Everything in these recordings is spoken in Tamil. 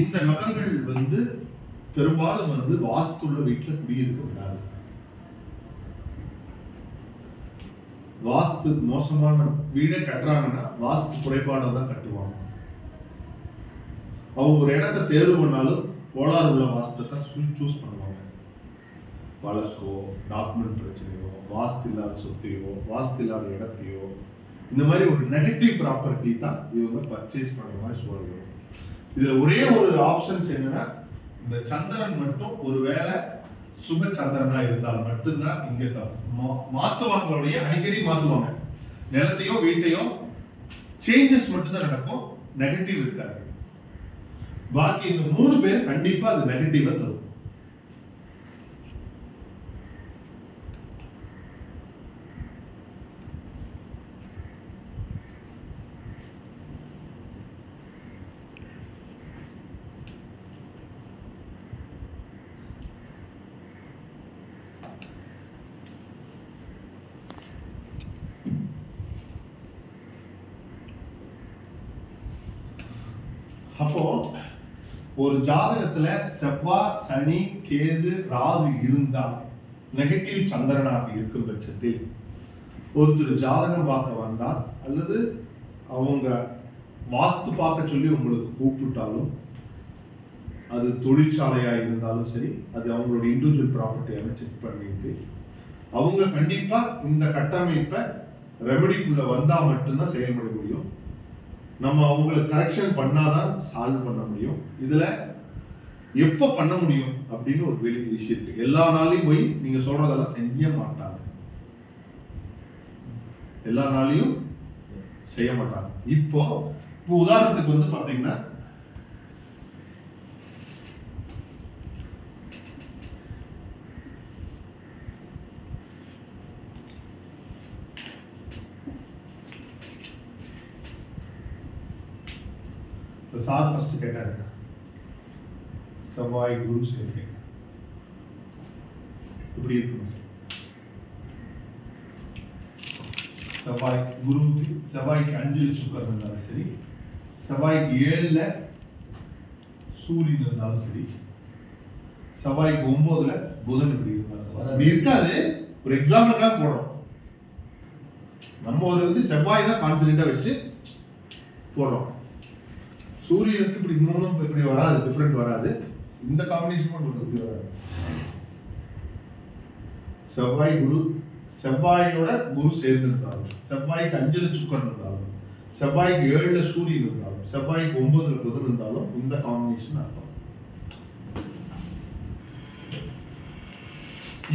இந்த நபர்கள் வந்து பெரும்பாலும் வந்து வாஸ்துள்ள வீட்டில் குடியிருக்க கூடாது வாஸ்து மோசமான வீடே கட்டுறாங்கன்னா வாஸ்து குறைபாடாக தான் கட்டுவாங்க. அவங்க ஒரு இடத்த தேர்வு பண்ணாலும் கோளாறு உள்ள வாஸ்தை தான் சூஸ் பண்ணுவாங்க. வழக்கோ டாக்குமெண்ட் பிரச்சனையோ வாஸ்து இல்லாத சொத்தையோ வாஸ்து இல்லாத இடத்தையோ இந்த மாதிரி ஒரு நெகட்டிவ் ப்ராப்பர்ட்டி தான் இவங்க பர்ச்சேஸ் பண்ணுற மாதிரி சூழல் இதுல ஒரே ஒரு ஆப்ஷன்ஸ் என்னன்னா இந்த சந்திரன் மட்டும் ஒருவேளை சுப சந்திரனா இருந்தால் மட்டும்தான் இங்க மா- மாத்துவாங்களுடைய அடிக்கடி மாத்துவாங்க. நிலத்தையோ வீட்டையோ சேஞ்சஸ் மட்டும்தான் நடக்கும். நெகட்டிவ் இருக்காது. பாக்கி இந்த மூணு பேர் கண்டிப்பா அது நெகட்டிவா தரும் அப்போ ஒரு ஜாதகத்துல செவ்வாய் சனி கேது ராகு இருந்தால் நெகட்டிவ் சந்திரனாக இருக்கும் பட்சத்தில் ஒருத்தர் ஜாதகம் பார்க்க வந்தால் அல்லது அவங்க வாஸ்து பார்க்க சொல்லி உங்களுக்கு கூப்பிட்டாலும் அது தொழிற்சாலையா இருந்தாலும் சரி அது அவங்களோட இண்டிவிஜுவல் ப்ராப்பர்ட்டியான செக் பண்ணிட்டு அவங்க கண்டிப்பா இந்த கட்டமைப்பை ரெமடிக்குள்ள வந்தா மட்டும்தான் செயல்பட முடியும். நம்ம அவங்களுக்கு கரெக்ஷன் பண்ணாதான் சால்வ் பண்ண முடியும். இதுல எப்போ பண்ண முடியும் அப்படின்னு ஒரு வெளி விஷயம் இருக்கு. எல்லா நாளையும் போய் நீங்க சொல்றதெல்லாம் செய்ய மாட்டாங்க. எல்லா நாளையும் செய்ய மாட்டாங்க. இப்போ இப்போ உதாரணத்துக்கு வந்து பாத்தீங்கன்னா இப்போ சார் ஃபஸ்ட்டு கேட்டார் செவ்வாய் குரு சேர்க்கை இப்படி இருக்கணும் செவ்வாய் குருவுக்கு செவ்வாய்க்கு அஞ்சில் சுக்கர் இருந்தாலும் சரி செவ்வாய்க்கு ஏழுல சூரியன் இருந்தாலும் சரி செவ்வாய்க்கு ஒன்பதுல புதன் இப்படி இருந்தாலும் சரி. இப்படி இருக்காது ஒரு எக்ஸாம்பிளுக்காக போடுறோம் நம்ம ஒரு வந்து செவ்வாய் தான் கான்சன்ட்ரேட்டா வச்சு போடுறோம் சூரியனுக்கு இப்படி மூணும் இப்படி வராது டிஃப்ரெண்ட் வராது. இந்த காம்பினேஷன் மட்டும் இப்படி வராது. செவ்வாய் குரு செவ்வாயோட குரு சேர்ந்திருந்தாலும் செவ்வாய்க்கு அஞ்சுல சுக்கர் இருந்தாலும் செவ்வாய்க்கு ஏழுல சூரியன் இருந்தாலும் செவ்வாய்க்கு ஒன்பதுல புதன் இருந்தாலும் இந்த காம்பினேஷன் அர்த்தம்.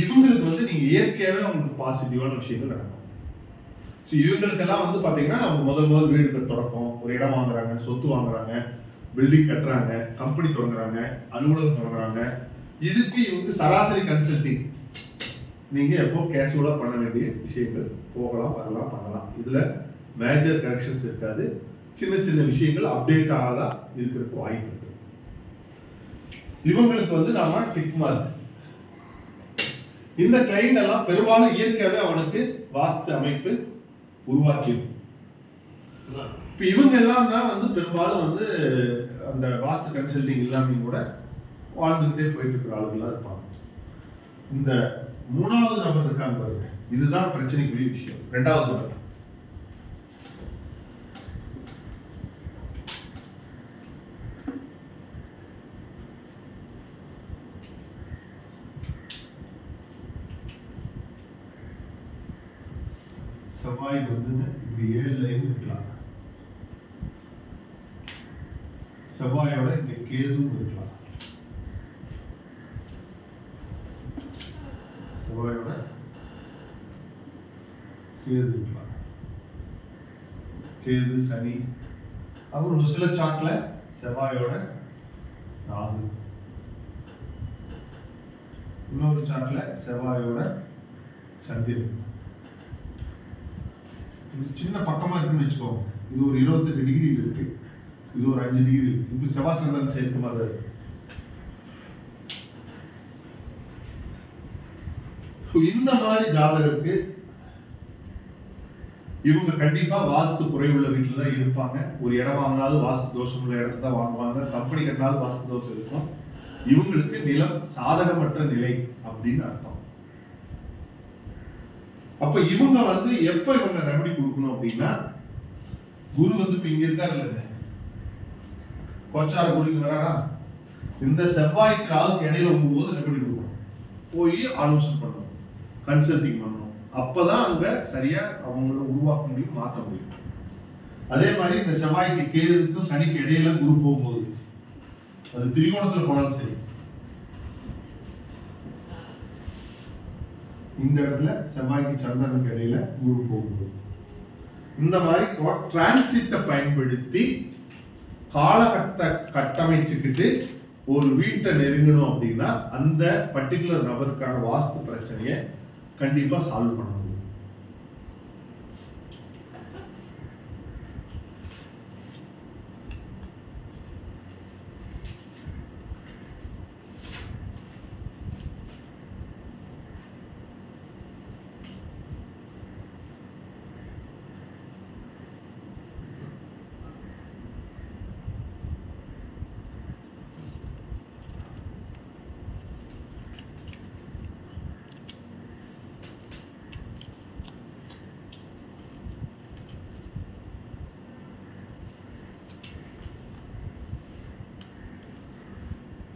இவங்களுக்கு வந்து நீங்க இயற்கையாவே அவங்களுக்கு பாசிட்டிவான விஷயங்கள் நடக்கும். ஸோ இவங்களுக்கெல்லாம் வந்து பார்த்தீங்கன்னா அவங்க முதல் முதல் வீடு தொடக்கம் ஒரு இடம் வாங்குறாங்க சொத்து வாங்குறாங்க பில்டிங் கட்டுறாங்க கம்பெனி தொடங்குறாங்க அலுவலகம் தொடங்குறாங்க. இதுக்கு இவங்க சராசரி கன்சல்டிங் நீங்கள் எப்போ கேஷுவலாக பண்ண வேண்டிய விஷயங்கள்? போகலாம் வரலாம் பண்ணலாம். இதில் மேஜர் கரெக்ஷன்ஸ் இருக்காது. சின்ன சின்ன விஷயங்கள் அப்டேட் ஆகாதா இருக்கிறதுக்கு வாய்ப்பு இருக்கு. இவங்களுக்கு வந்து நாம டிக் மார்க் இந்த கிளைண்ட் எல்லாம் பெரும்பாலும் இயற்கையாகவே அவனுக்கு வாஸ்து அமைப்பு உருவாக்கிடும் இப்போ இவங்க எல்லாம் தான் வந்து பெரும்பாலும் வந்து அந்த வாஸ்து கன்சல்டிங் இல்லாம கூட வாழ்ந்துக்கிட்டே போயிட்டு இருக்கிற ஆளுங்களா இருப்பாங்க. இந்த மூணாவது நபர் இருக்காங்க பாருங்க. இதுதான் பிரச்சனைக்குரிய விஷயம். ரெண்டாவது நபர். செவ்வாய் வந்துங்க இப்படி ஏழுலையும் இருக்கலாம். செவ்வாயோட இங்க கேதுவும் இருக்கலாம். செவ்வாயோட கேது இருக்கலாம். கேது சனி அப்புறம் ஒரு சில சாட்ல செவ்வாயோட ராகு. இன்னொரு சாட்ல செவ்வாயோட சந்திரன். சின்ன பக்கமா இருக்குன்னு வச்சுக்கோங்க இது ஒரு இருபத்தெட்டு டிகிரி இருக்கு. இது ஒரு அஞ்சு டிகிரி இருக்கு. இப்போ செவ்வாய் சந்திரன் சேர்க்க மாதிரி இந்த மாதிரி ஜாதகருக்கு இவங்க கண்டிப்பா வாஸ்து குறைவுள்ள வீட்டில் தான் இருப்பாங்க. ஒரு இடம் வாங்கினாலும் வாஸ்து தோஷம் உள்ள இடத்துல தான் வாங்குவாங்க. கம்பெனி கட்டினாலும் வாஸ்து தோஷம் இருக்கும். இவங்களுக்கு நிலம் சாதகமற்ற நிலை அப்படின்னு அர்த்தம். அப்ப இவங்க வந்து எப்ப இவங்க ரெமடி கொடுக்கணும் அப்படின்னா குரு வந்து இப்ப இங்க இருக்காரு இல்லைங்க. கோச்சார குருக்கு வராரா? இந்த செவ்வாய்க்கு ராகுக்கு இடையில போகும்போது ரெமடி கொடுக்கணும். போய் ஆலோசனை பண்ணணும். கன்சல்டிங் பண்ணணும். அப்பதான் அங்க சரியா அவங்கள உருவாக்க முடியும் மாத்த முடியும். அதே மாதிரி இந்த செவ்வாய்க்கு கேதுக்கும் சனிக்கு இடையில குரு போகும்போது அது திரிகோணத்துல போனாலும் சரி இந்த இடத்துல செவ்வாய்க்கு சந்திரனுக்கு இடையில குரு போகுது இந்த மாதிரி டிரான்சிட்டை பயன்படுத்தி காலகட்ட கட்டமைச்சுக்கிட்டு ஒரு வீட்டை நெருங்கணும் அப்படின்னா அந்த பர்டிகுலர் நபருக்கான வாஸ்து பிரச்சனையை கண்டிப்பாக சால்வ் பண்ணணும் முடியும்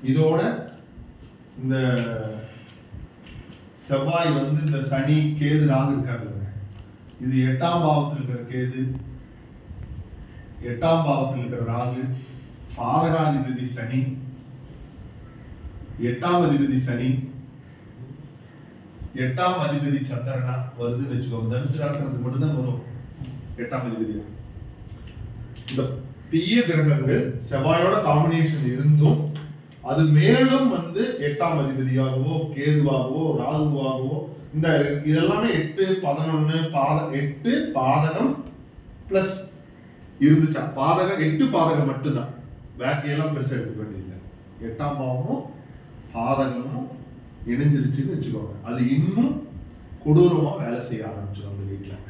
இதோட இந்த செவ்வாய் வந்து இந்த சனி கேது ராகு இருக்காங்க இது எட்டாம் பாவத்தில் இருக்கிற கேது எட்டாம் பாவத்தில் இருக்கிற ராகு பாலகாதிபதி சனி எட்டாம் அதிபதி சனி எட்டாம் அதிபதி சந்திரனா வருதுன்னு வச்சுக்கோங்க. தனுசு ராசினத்துக்கு மட்டும்தான் வரும். எட்டாம் அதிபதியா? இந்த தீய கிரகங்கள் செவ்வாயோட காம்பினேஷன் இருந்தும் அது மேலும் வந்து எட்டாம் அதிபதியாகவோ கேதுவாகவோ ராகுவாகவோ இந்த இதெல்லாமே எட்டு பதினொன்று பாத எட்டு பாதகம் பிளஸ் இருந்துச்சா? பாதகம் எட்டு பாதகம் மட்டும்தான். பேக்கையெல்லாம் பெருசாக எடுத்துக்க வேண்டியதில்லை. எட்டாம் பாவமும் பாதகமும் இணைஞ்சிருச்சுன்னு வச்சுக்கோங்க. அது இன்னும் கொடூரமாக வேலை செய்ய ஆரம்பிச்சிடும் அந்த வீட்டில்